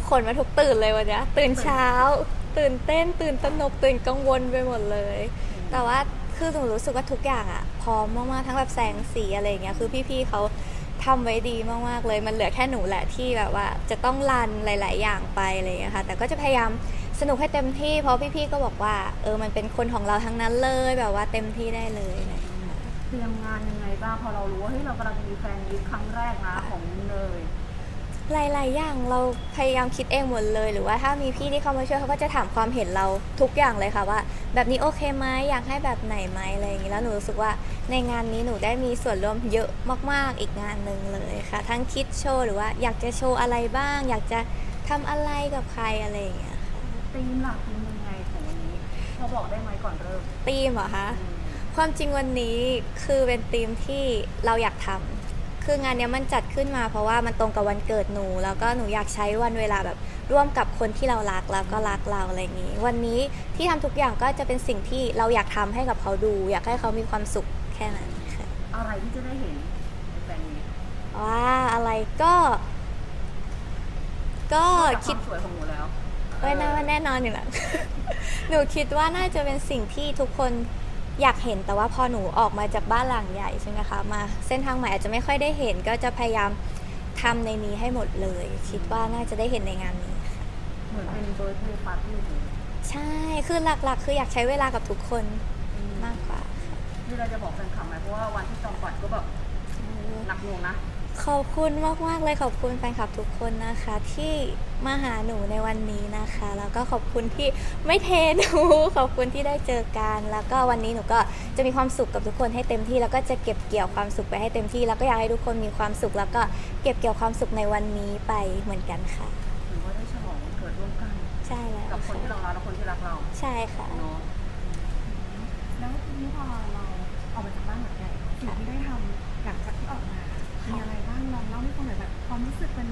หนูขนมาทุกตื่นเลยวันนี้ตื่นเช้า ตื่นเต้น ตื่นตระหนกตื่นกังวลไปหมดเลย แต่ว่าคือหนูรู้สึกว่าทุกอย่างอะพร้อมมากๆทั้งแบบแสงสีอะไรเงี้ยคือพี่ๆเขาทำไว้ดีมากๆเลย มันเหลือแค่หนูแหละที่แบบว่า จะต้องรันหลาย ๆ อย่างไปอะไรอย่างเงี้ยค่ะ แต่ก็จะพยายามสนุกให้เต็มที่ เพราะพี่ๆก็บอกว่า เออมันเป็นคนของเราทั้งนั้นเลยแบบว่าเต็มที่ได้เลยงเตรียมงานยังไงบ้างพอเรารู้ว่าเฮ้ยเรากำลังจะมีแฟนมีตครั้งแรกนะของเนย หลาย ๆ อย่างเราพยายามคิดเองหมดเลย หรือว่าถ้ามีพี่ที่เข้ามาช่วยเขาก็จะถามความเห็นเราทุกอย่างเลยค่ะว่า แบบนี้โอเคไหมอยากให้แบบไหนไหมอะไรอย่างนี้แล้วหนูรู้สึกว่าในงานนี้หนูได้มีส่วนร่วมเยอะมาก ๆ อีกงานหนึ่งเลยค่ะ ทั้งคิดโชว์หรือว่าอยากจะโชว์อะไรบ้าง อยากจะทำอะไรกับใครอะไรอย่างเงี้ยค่ะตีมหลักเป็นยังไงของวันนี้พอบอกได้ไหมก่อนเริ่มธีมเหรอคะ ความจริงวันนี้คือเป็นธีมที่เราอยากทำ คืองานเนี้ยมันจัดขึ้นมาเพราะว่ามันตรงกับวันเกิดหนู แล้วก็หนูอยากใช้วันเวลาแบบร่วมกับคนที่เรารักแล้วก็รักเราอะไรอย่างนี้ วันนี้ที่ทำทุกอย่างก็จะเป็นสิ่งที่เราอยากทำให้กับเขาดู อยากให้เขามีความสุขแค่นั้นค่ะอะไรที่จะได้เห็นในแฟนมีตว่าอะไรก็ ก็นอกจากคิดวามสวยของหนูแล้วไว้นะว่าแน่นอนอยู่แล้วหนูคิดว่าน่าจะเป็นสิ่งที่ทุกคน อยากเห็นแต่ว่าพอหนูออกมาจากบ้านหลังใหญ่ใช่ไหมคะมาเส้นทางใหม่อาจจะไม่ค่อยได้เห็น ก็จะพยายามทำในนี้ให้หมดเลย คิดว่าน่าจะได้เห็นในงานนี้ค่ะเหมือนเป็นเบิร์ดเดย์ปาร์ตี้ใช่คือหลักๆ คืออยากใช้เวลากับทุกคนมากกว่าค่ะที่เราจะบอกแฟนคลับไหมเพราะว่าวันที่จองบัตรก็แบบหนักหน่วงนะ ขอบคุณมากๆเลยขอบคุณแฟนคลับทุกคนนะคะ ที่มาหาหนูในวันนี้นะคะ แล้วก็ขอบคุณที่ไม่เทหนูขอบคุณที่ได้เจอกัน แล้วก็วันนี้หนูก็จะมีความสุขกับทุกคนให้เต็มที่ แล้วก็จะเก็บเกี่ยวความสุขไปให้เต็มที่ แล้วก็อยากให้ทุกคนมีความสุข แล้วก็เก็บเกี่ยวความสุขในวันนี้ไปเหมือนกันค่ะ ถือว่าได้ฉลองวันเกิดร่วมกัน ใช่แล้วกับคนที่เราค่ะรักและคนที่รักเราใช่ค่ะ เนาะแล้วทีนี้พอเราออกมาจากบ้านหลังใหญ่สิ่งที่ได้ทำ ให้ฟังหน่อยแบบความรู้สึกมัน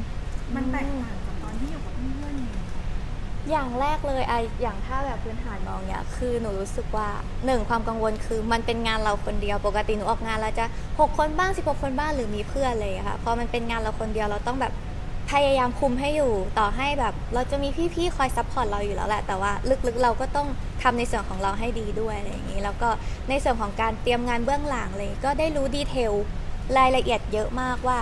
มันแตกต่างจากตอนที่อยู่กับเพื่อนๆยังไงอย่างแรกเลยไออย่างถ้าแบบพื้นฐานมองเนี่ยคือหนูรู้สึกว่าหนึ่งความกังวลคือมันเป็นงานเราคนเดียวปกติหนูออกงานแล้วจะ 6 คนบ้าง 16 คนบ้างหรือมีเพื่อนเลยอะค่ะพอมันเป็นงานเราคนเดียวเราต้องแบบพยายามคุมให้อยู่ต่อให้แบบเราจะมีพี่ๆคอยซัพพอร์ตเราอยู่แล้วแหละแต่ว่าลึกๆเราก็ต้องทำในส่วนของเราให้ดีด้วยอะไรอย่างนี้แล้วก็ในส่วนของการเตรียมงานเบื้องหลังเลยก็ได้รู้ดีเทลรายละเอียดเยอะมากว่า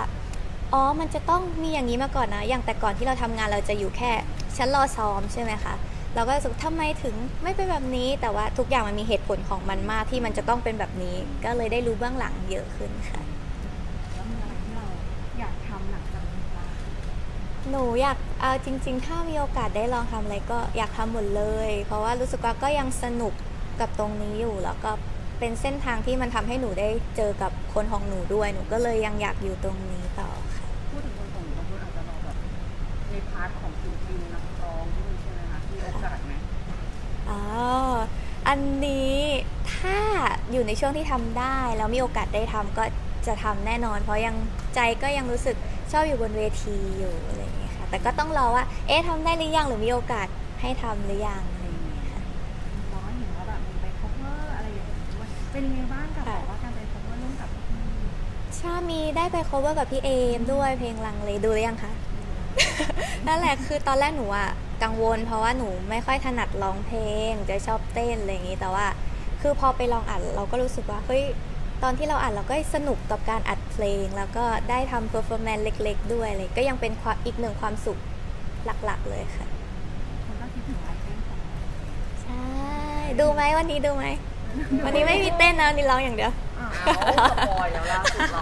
อ๋อ มันจะต้องมีอย่างนี้มาก่อนนะ อย่างแต่ก่อนที่เราทำงานเราจะอยู่แค่ชั้นรอซ้อมใช่ไหมคะ เราก็รู้สึกทำไมถึงไม่เป็นแบบนี้ แต่ว่าทุกอย่างมันมีเหตุผลของมันมากที่มันจะต้องเป็นแบบนี้ ก็เลยได้รู้เบื้องหลังเยอะขึ้นค่ะ แล้วมีอะไรที่เราอยากทำหลังจากนี้บ้างหนูอยากเอาจริง ๆ ถ้ามีโอกาสได้ลองทำอะไรก็อยากทำหมดเลย เพราะว่ารู้สึกว่าก็ยังสนุกกับตรงนี้อยู่ แล้วก็เป็นเส้นทางที่มันทำให้หนูได้เจอกับคนของหนูด้วย หนูก็เลยยังอยากอยู่ตรงนี้ต่อ พาร์ทของศิลปินนักร้องที่ใช่ไหมคะมีโอกาสไหมอ๋อ อันนี้ถ้าอยู่ในช่วงที่ทำได้แล้วมีโอกาสได้ทำก็จะทำแน่นอน เพราะยังใจก็ยังรู้สึกชอบอยู่บนเวทีอยู่อะไรอย่างเงี้ยค่ะ แต่ก็ต้องรอว่า เอ๊ะทำได้หรือยังหรือมีโอกาสให้ทำหรือยังอะไรอย่างเงี้ยค่ะเราก็เห็นว่าแบบมีไป cover อะไรอย่างเงี้ยด้วยเป็นยังไงบ้างกับค่ะแบบว่าการไป cover ร่วมกับพี่ชามีได้ไป cover กับพี่เอมด้วยเพลงลังเลดูหรือยังคะ นั่นแหละคือตอนแรกหนูอะกังวล เพราะว่าหนูไม่ค่อยถนัดร้องเพลงจะชอบเต้นอะไรอย่างนี้แต่ว่า คือพอไปลองอัดเราก็รู้สึกว่าเฮ้ยตอนที่เราอัดเราก็สนุกกับการอัดเพลง แล้วก็ได้ทำเพอร์ฟอร์แมนซ์เล็ก ๆ ด้วยเลยก็ยังเป็นความอีกหนึ่งความสุขหลักๆ เลยค่ะคนก็คิดถึงลายเต้นของเราใช่ดูไหมวันนี้ดูไหมวันนี้ไม่มีเต้นนะวันนี้ร้องอย่างเดียวอ่าเอาสปอยแล้วล่าสุดเรา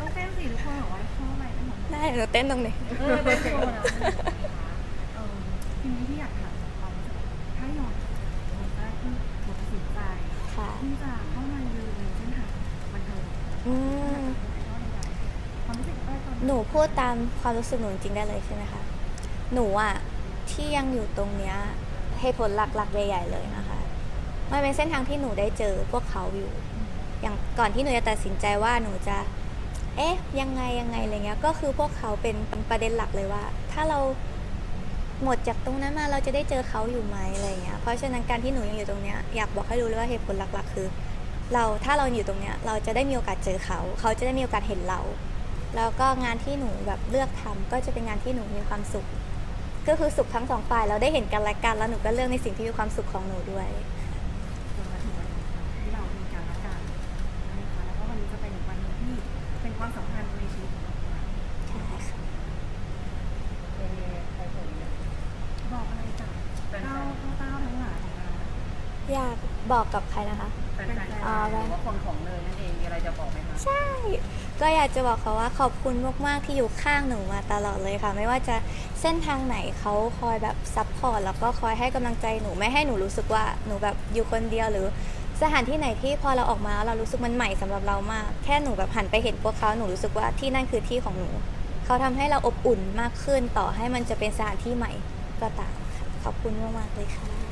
ต้องเต้นสิทุกคนบอกว่า ได้หนูเต้นตรงนี้ เออเป็นโชว์แล้วเออทีนี้ที่อยากถามความรู้สึกถ้าย้อนมันก็ที่หนูตัดสินใจค่ะ ที่จะเข้ามาอยู่ในเส้นทางบันเทิงอืม ความรู้สึกก็ตอนหนูพูดตามความรู้สึกหนูจริงๆได้เลยใช่ไหมคะ หนูอะที่ยังอยู่ตรงเนี้ยเหตุผลหลักๆใหญ่ๆเลยนะคะ มันเป็นเส้นทางที่หนูได้เจอพวกเขาอยู่ อย่างก่อนที่หนูจะตัดสินใจว่าหนูจะ เอ๊ะยังไงยังไงอะไรเงี้ยก็คือพวกเขาเป็นประเด็นหลักเลยว่า ถ้าเราหมดจากตรงนั้นมาเราจะได้เจอเขาอยู่ไหมอะไรเงี้ยเพราะฉะนั้นการที่หนูยังอยู่ตรงเนี้ยอยากบอกให้รู้เลยว่าเหตุผลหลักๆ คือ เราถ้าเราอยู่ตรงเนี้ยเราจะได้มีโอกาสเจอเขา เขาจะได้มีโอกาสเห็นเรา แล้วก็งานที่หนูแบบเลือกทำก็จะเป็นงานที่หนูมีความสุข ก็คือสุขทั้งสองฝ่ายเราได้เห็นกันและกันแล้วหนูก็เลือกในสิ่งที่มีความสุขของหนูด้วย ความสัมพันธ์ในชีวิตของเราใช่ค่ะเป็นใครคนนี้บอกอะไรกับแฟนๆเต้าเต้าทั้งหลายของเราอยากบอกกับใครนะคะ แฟนๆอ๋อหรือว่าคนของเนยนั่นเองมีอะไรจะบอกไหมคะใช่ ก็อยากจะบอกเขาว่าขอบคุณมาก ๆ ที่อยู่ข้างหนูมาตลอดเลยค่ะ ไม่ว่าจะเส้นทางไหนเขาคอยแบบซัพพอร์ตแล้วก็คอยให้กำลังใจหนูไม่ให้หนูรู้สึกว่าหนูแบบอยู่คนเดียวหรือ สถานที่ไหนที่พอเราออกมาแล้วเรารู้สึกมันใหม่สำหรับเรามาก แค่หนูแบบหันไปเห็นพวกเขาหนูรู้สึกว่าที่นั่นคือที่ของหนู เขาทำให้เราอบอุ่นมากขึ้นต่อให้มันจะเป็นสถานที่ใหม่ก็ตามค่ะขอบคุณมากๆเลยค่ะ